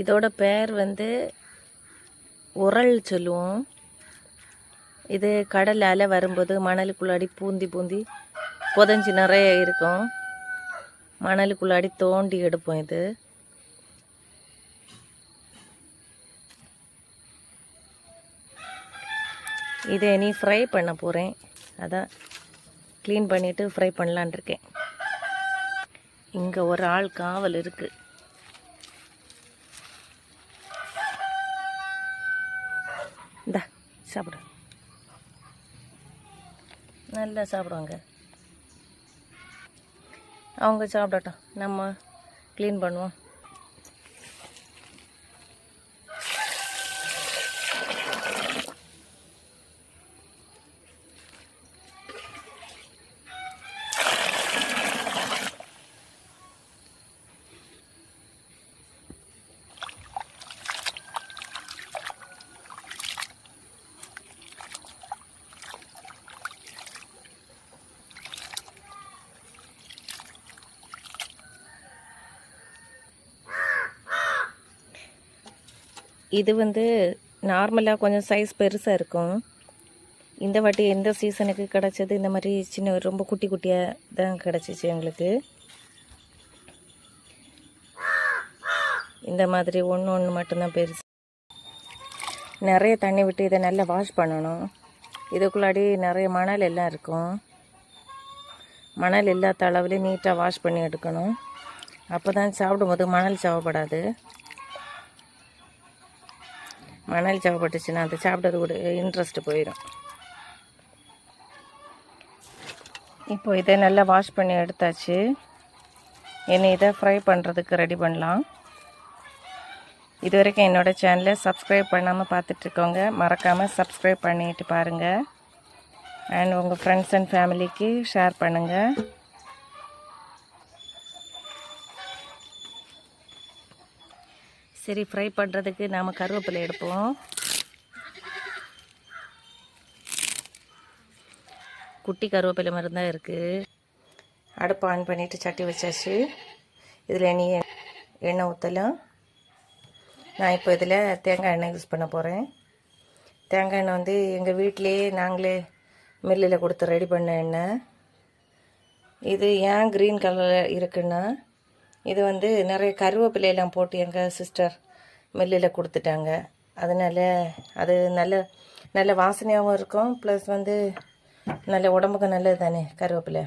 இதோட பேர் வந்து உரல் சொல்லுவோம். இது கடல் அலை வரும்போது மணலுக்குள்ளாடி பூந்தி பூந்தி புதஞ்சி நிறைய இருக்கும். மணலுக்குள்ளாடி தோண்டி எடுப்போம் இது. இதை நீ ஃப்ரை பண்ண போகிறேன் அதான் க்ளீன் பண்ணிவிட்டு ஃப்ரை பண்ணலான் இருக்கேன். இங்கே ஒரு ஆள் காவல் இருக்குது இந்தா சாப்பிடு. நல்லா சாப்பிடுவாங்க. அவங்க சாப்பிடட்டும். நம்ம க்ளீன் பண்ணுவோம். இது வந்து நார்மலாக கொஞ்சம் சைஸ் பெருசாக இருக்கும். இந்த வாட்டி எந்த சீசனுக்கு கிடச்சது? இந்த மாதிரி சின்ன ரொம்ப குட்டி குட்டியாக தான் கிடச்சிச்சு எங்களுக்கு. இந்த மாதிரி ஒன்று ஒன்று மட்டும்தான் பெருசு. நிறைய தண்ணி விட்டு இதை நல்லா வாஷ் பண்ணணும். இதுக்குள்ளாடி நிறைய மணல் எல்லாம் இருக்கும். மணல் இல்லாத அளவுலேயும் நீட்டாக வாஷ் பண்ணி எடுக்கணும். அப்போ தான் சாப்பிடும்போது மணல் சாவப்படாது. மணல் சாப்பிட்டுச்சுன்னா அது சாப்பிட்டது கூட இன்ட்ரெஸ்ட் போயிடும் இப்போ இதை நல்லா வாஷ் பண்ணி எடுத்தாச்சு. என்னை இதை ஃப்ரை பண்ணுறதுக்கு ரெடி பண்ணலாம். இது வரைக்கும் என்னோடய சேனலை சப்ஸ்கிரைப் பண்ணாமல் பார்த்துட்ருக்கோங்க மறக்காமல் சப்ஸ்கிரைப் பண்ணிட்டு பாருங்கள் அண்ட் உங்கள் ஃப்ரெண்ட்ஸ் அண்ட் ஃபேமிலிக்கு ஷேர் பண்ணுங்கள் சரி ஃப்ரை பண்ணுறதுக்கு நாம் கருவேப்பிலை எடுப்போம். குட்டி கருவேப்பிலை மாதிரி தான் இருக்குது அடுப்பு ஆன் பண்ணிவிட்டு சட்டி வச்சாச்சு. இதில் நீ எண்ணெய் ஊற்றலாம் நான் இப்போ இதில் தேங்காய் எண்ணெய் யூஸ் பண்ண போகிறேன் தேங்காய் எண்ணெய் வந்து எங்கள் வீட்டிலேயே நாங்களே மில்லில் கொடுத்து ரெடி பண்ண எண்ணெய். இது ஏன் க்ரீன் கலரில் இருக்குன்னா இது வந்து நிறைய கருவேப்பிலையெல்லாம் போட்டு எங்கள் சிஸ்டர் மில்லில் கொடுத்துட்டாங்க. அதனால் அது நல்ல நல்ல வாசனையாகவும் இருக்கும். ப்ளஸ் வந்து நல்ல உடம்புக்கு நல்லது தானே கருவேப்பிலை?